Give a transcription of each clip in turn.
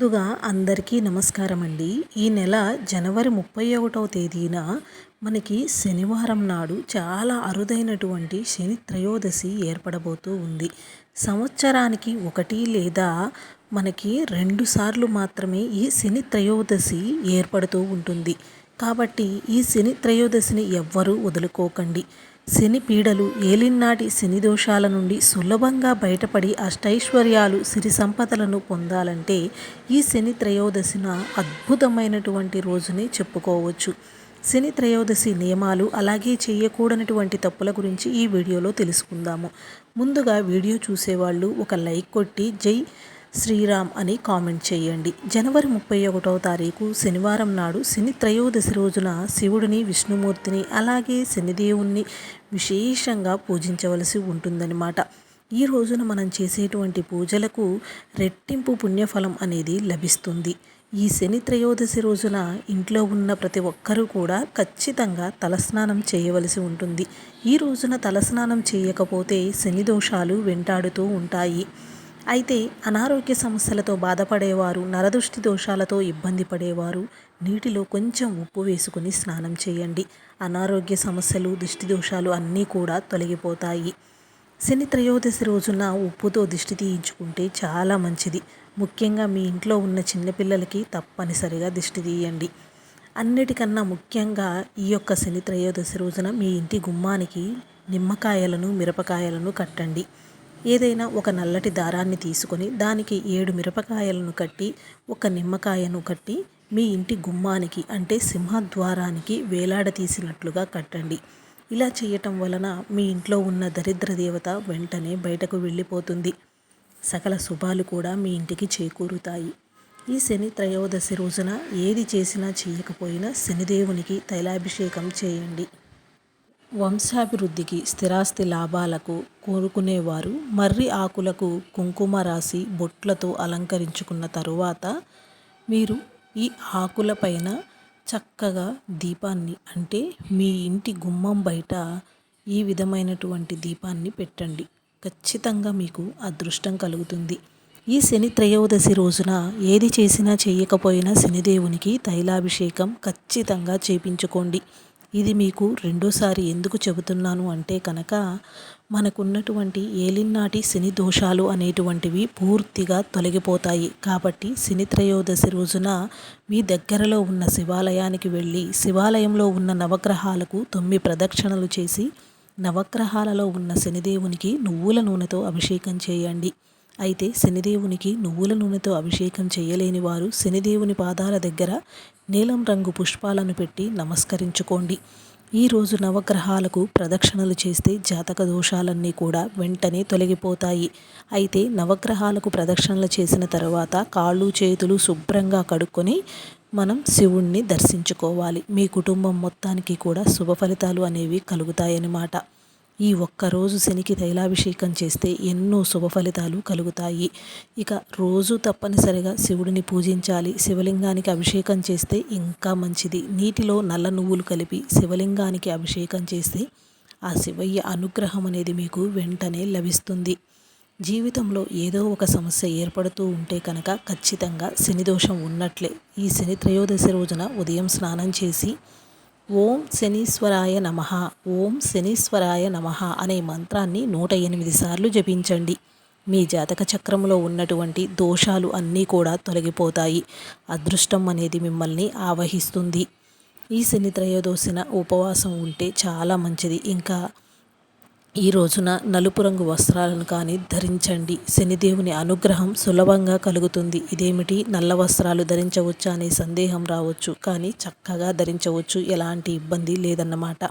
ముందుగా అందరికీ నమస్కారం అండి ఈ నెల జనవరి ముప్పై ఒకటవ తేదీన మనకి శనివారం నాడు చాలా అరుదైనటువంటి శని త్రయోదశి ఏర్పడబోతూ ఉంది. సంవత్సరానికి ఒకటి లేదా మనకి రెండు సార్లు మాత్రమే ఈ శని త్రయోదశి ఏర్పడుతూ ఉంటుంది. కాబట్టి ఈ శని త్రయోదశిని ఎవ్వరూ వదులుకోకండి. శని పీడలు ఏలినాటి శని దోషాల నుండి సులభంగా బయటపడి అష్టైశ్వర్యాలు సిరి సంపదలను పొందాలంటే ఈ శని త్రయోదశిన అద్భుతమైనటువంటి రోజుని చెప్పుకోవచ్చు. శని త్రయోదశి నియమాలు అలాగే చేయకూడనటువంటి తప్పుల గురించి ఈ వీడియోలో తెలుసుకుందాము. ముందుగా వీడియో చూసేవాళ్ళు ఒక లైక్ కొట్టి జై శ్రీరామ్ అని కామెంట్ చేయండి. జనవరి ముప్పై ఒకటవ తారీఖు శనివారం నాడు శని త్రయోదశి రోజున శివుడిని విష్ణుమూర్తిని అలాగే శనిదేవుణ్ణి విశేషంగా పూజించవలసి ఉంటుందన్నమాట. ఈ రోజున మనం చేసేటువంటి పూజలకు రెట్టింపు పుణ్యఫలం అనేది లభిస్తుంది. ఈ శని త్రయోదశి రోజున ఇంట్లో ఉన్న ప్రతి ఒక్కరూ కూడా ఖచ్చితంగా తలస్నానం చేయవలసి ఉంటుంది. ఈ రోజున తలస్నానం చేయకపోతే శని దోషాలు వెంటాడుతూ ఉంటాయి. అయితే అనారోగ్య సమస్యలతో బాధపడేవారు నరదృష్టి దోషాలతో ఇబ్బంది పడేవారు నీటిలో కొంచెం ఉప్పు వేసుకుని స్నానం చేయండి. అనారోగ్య సమస్యలు దిష్టి దోషాలు అన్నీ కూడా తొలగిపోతాయి. శని త్రయోదశి రోజున ఉప్పుతో దిష్టి తీయించుకుంటే చాలా మంచిది. ముఖ్యంగా మీ ఇంట్లో ఉన్న చిన్నపిల్లలకి తప్పనిసరిగా దిష్టి తీయండి. అన్నిటికన్నా ముఖ్యంగా ఈ యొక్క శని త్రయోదశి రోజున మీ ఇంటి గుమ్మానికి నిమ్మకాయలను మిరపకాయలను కట్టండి. ఏదైనా ఒక నల్లటి దారాన్ని తీసుకొని దానికి ఏడు మిరపకాయలను కట్టి ఒక నిమ్మకాయను కట్టి మీ ఇంటి గుమ్మానికి అంటే సింహద్వారానికి వేలాడతీసినట్లుగా కట్టండి. ఇలా చేయటం వలన మీ ఇంట్లో ఉన్న దరిద్ర దేవత వెంటనే బయటకు వెళ్ళిపోతుంది. సకల శుభాలు కూడా మీ ఇంటికి చేకూరుతాయి. ఈ శని త్రయోదశి రోజున ఏది చేసినా చేయకపోయినా శనిదేవునికి తైలాభిషేకం చేయండి. వంశాభివృద్ధికి స్థిరాస్తి లాభాలకు కోరుకునేవారు మర్రి ఆకులకు కుంకుమ రాసి బొట్లతో అలంకరించుకున్న తరువాత మీరు ఈ ఆకులపైన చక్కగా దీపాన్ని అంటే మీ ఇంటి గుమ్మం బయట ఈ విధమైనటువంటి దీపాన్ని పెట్టండి. ఖచ్చితంగా మీకు అదృష్టం కలుగుతుంది. ఈ శని త్రయోదశి రోజున ఏది చేసినా చేయకపోయినా శనిదేవునికి తైలాభిషేకం ఖచ్చితంగా చేపించుకోండి. ఇది మీకు రెండోసారి ఎందుకు చెబుతున్నాను అంటే కనుక మనకున్నటువంటి ఏలినాటి శని దోషాలు అనేటువంటివి పూర్తిగా తొలగిపోతాయి. కాబట్టి శని త్రయోదశి రోజున మీ దగ్గరలో ఉన్న శివాలయానికి వెళ్ళి శివాలయంలో ఉన్న నవగ్రహాలకు తొమ్మిది ప్రదక్షిణలు చేసి నవగ్రహాలలో ఉన్న శనిదేవునికి నువ్వుల నూనెతో అభిషేకం చేయండి. అయితే శనిదేవునికి నువ్వుల నూనెతో అభిషేకం చేయలేని వారు శనిదేవుని పాదాల దగ్గర నీలం రంగు పుష్పాలను పెట్టి నమస్కరించుకోండి. ఈరోజు నవగ్రహాలకు ప్రదక్షిణలు చేస్తే జాతక దోషాలన్నీ కూడా వెంటనే తొలగిపోతాయి. అయితే నవగ్రహాలకు ప్రదక్షిణలు చేసిన తర్వాత కాళ్ళు చేతులు శుభ్రంగా కడుక్కొని మనం శివుణ్ణి దర్శించుకోవాలి. మీ కుటుంబం మొత్తానికి కూడా శుభ ఫలితాలు అనేవి కలుగుతాయన్నమాట. ఈ ఒక్కరోజు శనికి తైలాభిషేకం చేస్తే ఎన్నో శుభ ఫలితాలు కలుగుతాయి. ఇక రోజు తప్పనిసరిగా శివుడిని పూజించాలి. శివలింగానికి అభిషేకం చేస్తే ఇంకా మంచిది. నీటిలో నల్ల నువ్వులు కలిపి శివలింగానికి అభిషేకం చేస్తే ఆ శివయ్య అనుగ్రహం అనేది మీకు వెంటనే లభిస్తుంది. జీవితంలో ఏదో ఒక సమస్య ఏర్పడుతూ ఉంటే కనుక ఖచ్చితంగా శని దోషం ఉన్నట్లే. ఈ శని త్రయోదశి రోజున ఉదయం స్నానం చేసి ఓం శనీశ్వరాయ నమ. ఓం శనీశ్వరాయ నమ అనే మంత్రాన్ని నూట ఎనిమిది సార్లు జపించండి. మీ జాతక చక్రంలో ఉన్నటువంటి దోషాలు అన్నీ కూడా తొలగిపోతాయి. అదృష్టం అనేది మిమ్మల్ని ఆవహిస్తుంది. ఈ శని త్రయోదశిన ఉపవాసం ఉంటే చాలా మంచిది. ఇంకా ఈ రోజున నలుపు రంగు వస్త్రాలను కానీ ధరించండి. శనిదేవుని అనుగ్రహం సులభంగా కలుగుతుంది. ఇదేమిటి? నల్ల వస్త్రాలు ధరించవచ్చా అనే సందేహం రావచ్చు. కానీ చక్కగా ధరించవచ్చు. ఎలాంటి ఇబ్బంది లేదన్నమాట.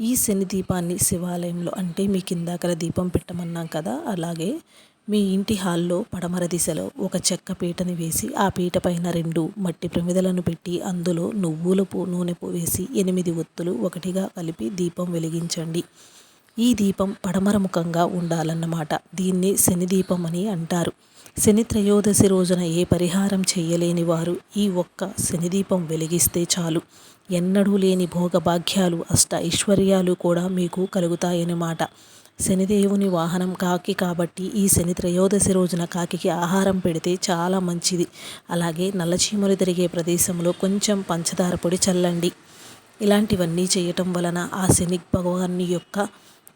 ఈ శని దీపాన్ని శివాలయంలో అంటే మీ కిందాకల దీపం పెట్టమన్నాం కదా? అలాగే మీ ఇంటి హాల్లో పడమర దిశలో ఒక చెక్క పీటని వేసి ఆ పీట పైన రెండు మట్టి ప్రమిదలను పెట్టి అందులో నువ్వుల నూనెపు నూనె వేసి ఎనిమిది ఒత్తులు ఒకటిగా కలిపి దీపం వెలిగించండి. ఈ దీపం పడమర ముఖంగా ఉండాలన్నమాట. దీన్ని శని దీపం అని అంటారు. శని త్రయోదశి రోజున ఏ పరిహారం చేయలేని వారు ఈ ఒక్క శనిదీపం వెలిగిస్తే చాలు. ఎన్నడూ లేని భోగభాగ్యాలు అష్ట ఐశ్వర్యాలు కూడా మీకు కలుగుతాయన్నమాట. శనిదేవుని వాహనం కాకి కాబట్టి ఈ శని త్రయోదశి రోజున కాకికి ఆహారం పెడితే చాలా మంచిది. అలాగే నల్లచీమలు తిరిగే ప్రదేశంలో కొంచెం పంచదార పొడి చల్లండి. ఇలాంటివన్నీ చేయటం వలన ఆ శని భగవాన్ని యొక్క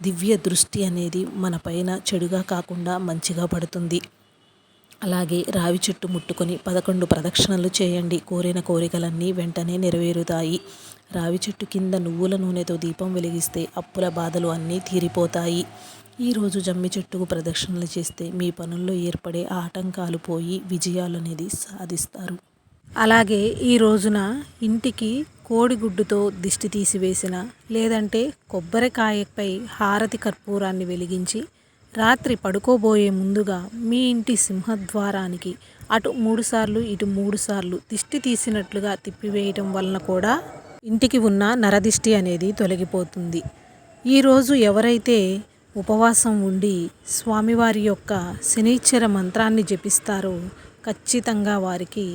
దివ్య దృష్టి అనేది మన పైన చెడుగా కాకుండా మంచిగా పడుతుంది. అలాగే రావి చెట్టు ముట్టుకొని పదకొండు ప్రదక్షిణలు చేయండి. కోరిన కోరికలన్నీ వెంటనే నెరవేరుతాయి. రావి చెట్టు కింద నువ్వుల నూనెతో దీపం వెలిగిస్తే అప్పుల బాధలు అన్నీ తీరిపోతాయి. ఈరోజు జమ్మి చెట్టుకు ప్రదక్షిణలు చేస్తే మీ పనుల్లో ఏర్పడే ఆటంకాలు పోయి విజయాలు అనేది సాధిస్తారు. అలాగే ఈ రోజున ఇంటికి కోడిగుడ్డుతో దిష్టి తీసివేసిన లేదంటే కొబ్బరికాయపై హారతి కర్పూరాన్ని వెలిగించి రాత్రి పడుకోబోయే ముందుగా మీ ఇంటి సింహద్వారానికి అటు మూడుసార్లు ఇటు మూడుసార్లు దిష్టి తీసినట్లుగా తిప్పివేయటం వలన కూడా ఇంటికి ఉన్న నరదిష్టి అనేది తొలగిపోతుంది. ఈరోజు ఎవరైతే ఉపవాసం ఉండి స్వామివారి యొక్క శనీశ్వర మంత్రాన్ని జపిస్తారో ఖచ్చితంగా వారికి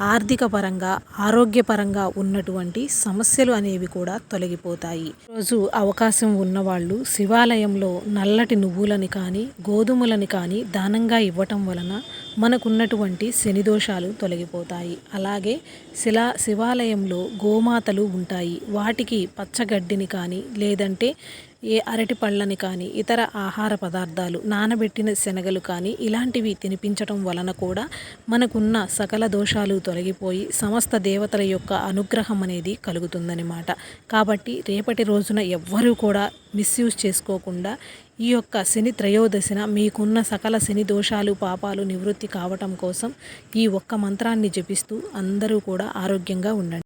ఆర్థిక పరంగా ఆరోగ్యపరంగా ఉన్నటువంటి సమస్యలు అనేవి కూడా తొలగిపోతాయి. రోజు అవకాశం ఉన్నవాళ్ళు శివాలయంలో నల్లటి నువ్వులని కానీ గోధుమలని కానీ దానంగా ఇవ్వటం వలన మనకున్నటువంటి శని దోషాలు తొలగిపోతాయి. అలాగే శిలా శివాలయంలో గోమాతలు ఉంటాయి. వాటికి పచ్చగడ్డిని కానీ లేదంటే ఏ అరటి పళ్ళని కానీ ఇతర ఆహార పదార్థాలు నానబెట్టిన శనగలు కానీ ఇలాంటివి తినిపించటం వలన కూడా మనకున్న సకల దోషాలు తొలగిపోయి సమస్త దేవతల యొక్క అనుగ్రహం అనేది కలుగుతుందనమాట కాబట్టి రేపటి రోజున ఎవ్వరూ కూడా మిస్యూజ్ చేసుకోకుండా ఈ యొక్క శని త్రయోదశిన మీకున్న సకల శని దోషాలు పాపాలు నివృత్తి కావటం కోసం ఈ ఒక్క మంత్రాన్ని జపిస్తూ అందరూ కూడా ఆరోగ్యంగా ఉండండి.